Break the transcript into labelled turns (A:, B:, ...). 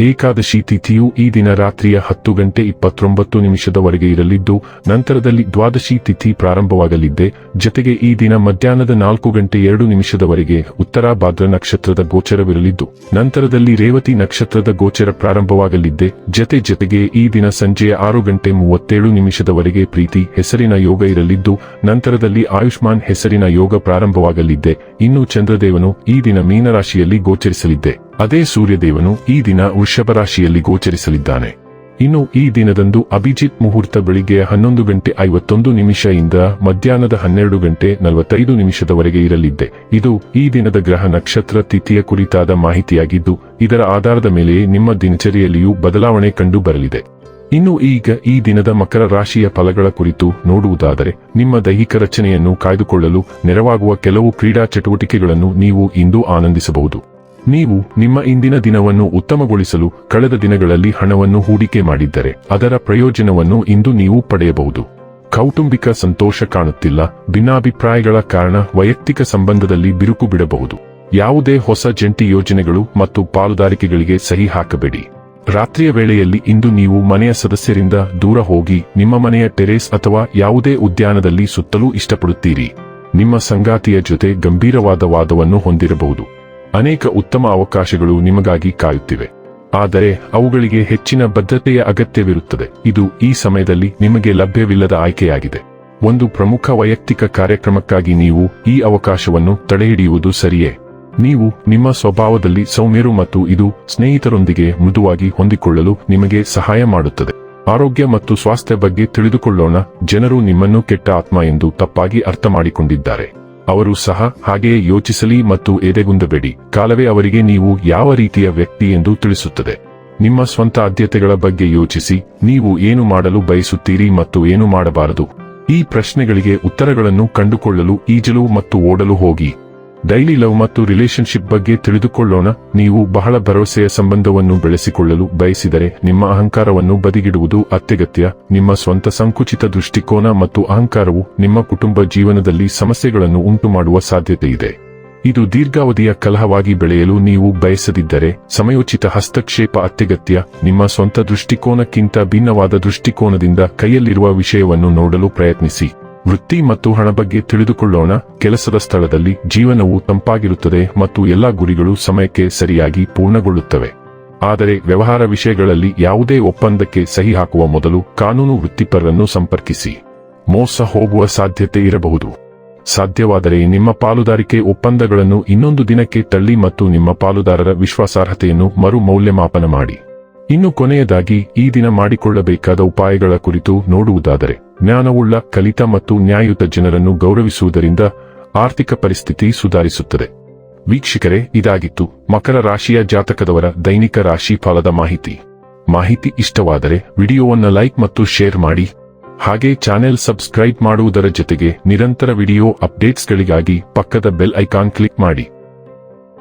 A: ಏಕಾದಶಿ ತಿಥಿಯು ಈ ದಿನ ರಾತ್ರಿಯ ಹತ್ತು ಗಂಟೆ ಇಪ್ಪತ್ತೊಂಬತ್ತು ನಿಮಿಷದವರೆಗೆ ಇರಲಿದ್ದು, ನಂತರದಲ್ಲಿ ದ್ವಾದಶಿ ತಿಥಿ ಪ್ರಾರಂಭವಾಗಲಿದ್ದೆ. ಜತೆಗೆ ಈ ದಿನ ಮಧ್ಯಾಹ್ನದ ನಾಲ್ಕು ಗಂಟೆ ಎರಡು ನಿಮಿಷದವರೆಗೆ ಉತ್ತರ ಭಾದ್ರ ನಕ್ಷತ್ರದ ಗೋಚರವಿರಲಿದ್ದು, ನಂತರದಲ್ಲಿ ರೇವತಿ ನಕ್ಷತ್ರದ ಗೋಚರ ಪ್ರಾರಂಭವಾಗಲಿದ್ದೆ. ಜತೆ ಜತೆಗೆ ಈ ದಿನ ಸಂಜೆಯ ಆರು ಗಂಟೆ ಮೂವತ್ತೇಳು ನಿಮಿಷದವರೆಗೆ ಪ್ರೀತಿ ಹೆಸರಿನ ಯೋಗ ಇರಲಿದ್ದು, ನಂತರದಲ್ಲಿ ಆಯುಷ್ಮಾನ್ ಹೆಸರಿನ ಯೋಗ ಪ್ರಾರಂಭವಾಗಲಿದ್ದೆ. ಇನ್ನು ಚಂದ್ರದೇವನು ಈ ದಿನ ಮೀನರಾಶಿಯಲ್ಲಿ ಗೋಚರಿಸಲಿದ್ದೆ. ಅದೇ ಸೂರ್ಯದೇವನು ಈ ದಿನ ವೃಷಭ ರಾಶಿಯಲ್ಲಿ ಗೋಚರಿಸಲಿದ್ದಾನೆ. ಇನ್ನು ಈ ದಿನದಂದು ಅಭಿಜಿತ್ ಮುಹೂರ್ತ ಬೆಳಿಗ್ಗೆ ಹನ್ನೊಂದು ಗಂಟೆ ಐವತ್ತೊಂದು ನಿಮಿಷದಿಂದ ಮಧ್ಯಾಹ್ನದ ಹನ್ನೆರಡು ಗಂಟೆ ನಲವತ್ತೈದು ನಿಮಿಷದವರೆಗೆ ಇರಲಿದ್ದೆ. ಇದು ಈ ದಿನದ ಗ್ರಹ ನಕ್ಷತ್ರ ತಿಥಿಯ ಕುರಿತಾದ ಮಾಹಿತಿಯಾಗಿದ್ದು, ಇದರ ಆಧಾರದ ಮೇಲೆ ನಿಮ್ಮ ದಿನಚರಿಯಲ್ಲಿಯೂ ಬದಲಾವಣೆ ಕಂಡು ಬರಲಿದೆ ಇನ್ನು ಈಗ ಈ ದಿನದ ಮಕರ ರಾಶಿಯ ಫಲಗಳ ಕುರಿತು ನೋಡುವುದಾದರೆ, ನಿಮ್ಮ ದೈಹಿಕ ರಚನೆಯನ್ನು ಕಾಯ್ದುಕೊಳ್ಳಲು ನೆರವಾಗುವ ಕೆಲವು ಕ್ರೀಡಾ ಚಟುವಟಿಕೆಗಳನ್ನು ನೀವು ಇಂದು ಆನಂದಿಸಬಹುದು. ನೀವು ನಿಮ್ಮ ಇಂದಿನ ದಿನವನ್ನು ಉತ್ತಮಗೊಳಿಸಲು ಕಳೆದ ದಿನಗಳಲ್ಲಿ ಹಣವನ್ನು ಹೂಡಿಕೆ ಮಾಡಿದ್ದರೆ ಅದರ ಪ್ರಯೋಜನವನ್ನು ಇಂದು ನೀವು ಪಡೆಯಬಹುದು. ಕೌಟುಂಬಿಕ ಸಂತೋಷ ಕಾಣುತ್ತಿಲ್ಲ, ಭಿನ್ನಾಭಿಪ್ರಾಯಗಳ ಕಾರಣ ವೈಯಕ್ತಿಕ ಸಂಬಂಧದಲ್ಲಿ ಬಿರುಕು ಬಿಡಬಹುದು. ಯಾವುದೇ ಹೊಸ ಜಂಟಿ ಯೋಜನೆಗಳು ಮತ್ತು ಪಾಲುದಾರಿಕೆಗಳಿಗೆ ಸಹಿ ಹಾಕಬೇಡಿ. ರಾತ್ರಿಯ ವೇಳೆಯಲ್ಲಿ ಇಂದು ನೀವು ಮನೆಯ ಸದಸ್ಯರಿಂದ ದೂರ ಹೋಗಿ ನಿಮ್ಮ ಮನೆಯ ಟೆರೇಸ್ ಅಥವಾ ಯಾವುದೇ ಉದ್ಯಾನದಲ್ಲಿ ಸುತ್ತಲೂ ಇಷ್ಟಪಡುತ್ತೀರಿ. ನಿಮ್ಮ ಸಂಗಾತಿಯ ಜೊತೆ ಗಂಭೀರವಾದ ವಾದವನ್ನು ಹೊಂದಿರಬಹುದು. ಅನೇಕ ಉತ್ತಮ ಅವಕಾಶಗಳು ನಿಮಗಾಗಿ ಕಾಯುತ್ತಿವೆ. ಆದರೆ ಅವುಗಳಿಗೆ ಹೆಚ್ಚಿನ ಬದ್ಧತೆಯ ಅಗತ್ಯವಿರುತ್ತದೆ. ಇದು ಈ ಸಮಯದಲ್ಲಿ ನಿಮಗೆ ಲಭ್ಯವಿಲ್ಲದ ಆಯ್ಕೆಯಾಗಿದೆ. ಒಂದು ಪ್ರಮುಖ ವೈಯಕ್ತಿಕ ಕಾರ್ಯಕ್ರಮಕ್ಕಾಗಿ ನೀವು ಈ ಅವಕಾಶವನ್ನು ತಡೆಹಿಡಿಯುವುದು ಸರಿಯೇ? ನೀವು ನಿಮ್ಮ ಸ್ವಭಾವದಲ್ಲಿ ಸೌಮ್ಯರು ಮತ್ತು ಇದು ಸ್ನೇಹಿತರೊಂದಿಗೆ ಮೃದುವಾಗಿ ಹೊಂದಿಕೊಳ್ಳಲು ನಿಮಗೆ ಸಹಾಯ ಮಾಡುತ್ತದೆ. ಆರೋಗ್ಯ ಮತ್ತು ಸ್ವಾಸ್ಥ್ಯ ಬಗ್ಗೆ ತಿಳಿದುಕೊಳ್ಳೋಣ. ಜನರು ನಿಮ್ಮನ್ನು ಕೆಟ್ಟ ಆತ್ಮ ಎಂದು ತಪ್ಪಾಗಿ ಅರ್ಥ ಮಾಡಿಕೊಂಡಿದ್ದಾರೆ ಅವರು ಸಹ ಹಾಗೆಯೇ ಯೋಚಿಸಲಿ ಮತ್ತು ಎದೆಗುಂದಬೇಡಿ. ಕಾಲವೇ ಅವರಿಗೆ ನೀವು ಯಾವ ರೀತಿಯ ವ್ಯಕ್ತಿ ಎಂದು ತಿಳಿಸುತ್ತದೆ. ನಿಮ್ಮ ಸ್ವಂತ ಆದ್ಯತೆಗಳ ಬಗ್ಗೆ ಯೋಚಿಸಿ, ನೀವು ಏನು ಮಾಡಲು ಬಯಸುತ್ತೀರಿ ಮತ್ತು ಏನು ಮಾಡಬಾರದು? ಈ ಪ್ರಶ್ನೆಗಳಿಗೆ ಉತ್ತರಗಳನ್ನು ಕಂಡುಕೊಳ್ಳಲು ಈಜಲು ಮತ್ತು ಓಡಲು ಹೋಗಿ. ಡೈಲಿ ಲವ್ ಮತ್ತು ರಿಲೇಶನ್ಶಿಪ್ ಬಗ್ಗೆ ತಿಳಿದುಕೊಳ್ಳೋಣ. ನೀವು ಬಹಳ ಭರವಸೆಯ ಸಂಬಂಧವನ್ನು ಬೆಳೆಸಿಕೊಳ್ಳಲು ಬಯಸಿದರೆ ನಿಮ್ಮ ಅಹಂಕಾರವನ್ನು ಬದಿಗಿಡುವುದು ಅತ್ಯಗತ್ಯ. ನಿಮ್ಮ ಸ್ವಂತ ಸಂಕುಚಿತ ದೃಷ್ಟಿಕೋನ ಮತ್ತು ಅಹಂಕಾರವು ನಿಮ್ಮ ಕುಟುಂಬ ಜೀವನದಲ್ಲಿ ಸಮಸ್ಯೆಗಳನ್ನು ಉಂಟುಮಾಡುವ ಸಾಧ್ಯತೆ ಇದೆ ಇದು ದೀರ್ಘಾವಧಿಯ ಕಲಹವಾಗಿ ಬೆಳೆಯಲು ನೀವು ಬಯಸದಿದ್ದರೆ ಸಮಯೋಚಿತ ಹಸ್ತಕ್ಷೇಪ ಅತ್ಯಗತ್ಯ. ನಿಮ್ಮ ಸ್ವಂತ ದೃಷ್ಟಿಕೋನಕ್ಕಿಂತ ಭಿನ್ನವಾದ ದೃಷ್ಟಿಕೋನದಿಂದ ಕೈಯಲ್ಲಿರುವ ವಿಷಯವನ್ನು ನೋಡಲು ಪ್ರಯತ್ನಿಸಿ. ವೃತ್ತಿ ಮತ್ತು ಹಣ ಬಗ್ಗೆ ತಿಳಿದುಕೊಳ್ಳೋಣ. ಕೆಲಸದ ಸ್ಥಳದಲ್ಲಿ ಜೀವನವು ತಂಪಾಗಿರುತ್ತದೆ ಮತ್ತು ಎಲ್ಲಾ ಗುರಿಗಳು ಸಮಯಕ್ಕೆ ಸರಿಯಾಗಿ ಪೂರ್ಣಗೊಳ್ಳುತ್ತವೆ. ಆದರೆ ವ್ಯವಹಾರ ವಿಷಯಗಳಲ್ಲಿ ಯಾವುದೇ ಒಪ್ಪಂದಕ್ಕೆ ಸಹಿ ಹಾಕುವ ಮೊದಲು ಕಾನೂನು ವೃತ್ತಿಪರರನ್ನು ಸಂಪರ್ಕಿಸಿ. ಮೋಸ ಹೋಗುವ ಸಾಧ್ಯತೆ ಇರಬಹುದು. ಸಾಧ್ಯವಾದರೆ ನಿಮ್ಮ ಪಾಲುದಾರಿಕೆ ಒಪ್ಪಂದಗಳನ್ನು ಇನ್ನೊಂದು ದಿನಕ್ಕೆ ತಳ್ಳಿ ಮತ್ತು ನಿಮ್ಮ ಪಾಲುದಾರರ ವಿಶ್ವಾಸಾರ್ಹತೆಯನ್ನು ಮರು ಮೌಲ್ಯಮಾಪನ ಮಾಡಿ. ಇನ್ನು ಕೊನೆಯದಾಗಿ ಈ ದಿನ ಮಾಡಿಕೊಳ್ಳಬೇಕಾದ ಉಪಾಯಗಳ ಕುರಿತು ನೋಡುವುದಾದರೆ. ಜ್ಞಾನವುಳ್ಳ ಕಲಿತ ಮತ್ತು ನ್ಯಾಯಯುತ ಜನರನ್ನು ಗೌರವಿಸುವುದರಿಂದ ಆರ್ಥಿಕ ಪರಿಸ್ಥಿತಿ ಸುಧಾರಿಸುತ್ತದೆ. ವೀಕ್ಷಕರೇ, ಇದಾಗಿತ್ತು ಮಕರ ರಾಶಿಯ ಜಾತಕದವರ ದೈನಿಕ ರಾಶಿ ಫಲದ ಮಾಹಿತಿ. ಮಾಹಿತಿ ಇಷ್ಟವಾದರೆ ವಿಡಿಯೋವನ್ನು ಲೈಕ್ ಮತ್ತು ಶೇರ್ ಮಾಡಿ. ಹಾಗೆ ಚಾನೆಲ್ ಸಬ್ಸ್ಕ್ರೈಬ್ ಮಾಡುವುದರ ಜೊತೆಗೆ ನಿರಂತರ ವಿಡಿಯೋ ಅಪ್ಡೇಟ್ಸ್ಗಳಿಗಾಗಿ ಪಕ್ಕದ ಬೆಲ್ ಐಕಾನ್ ಕ್ಲಿಕ್ ಮಾಡಿ.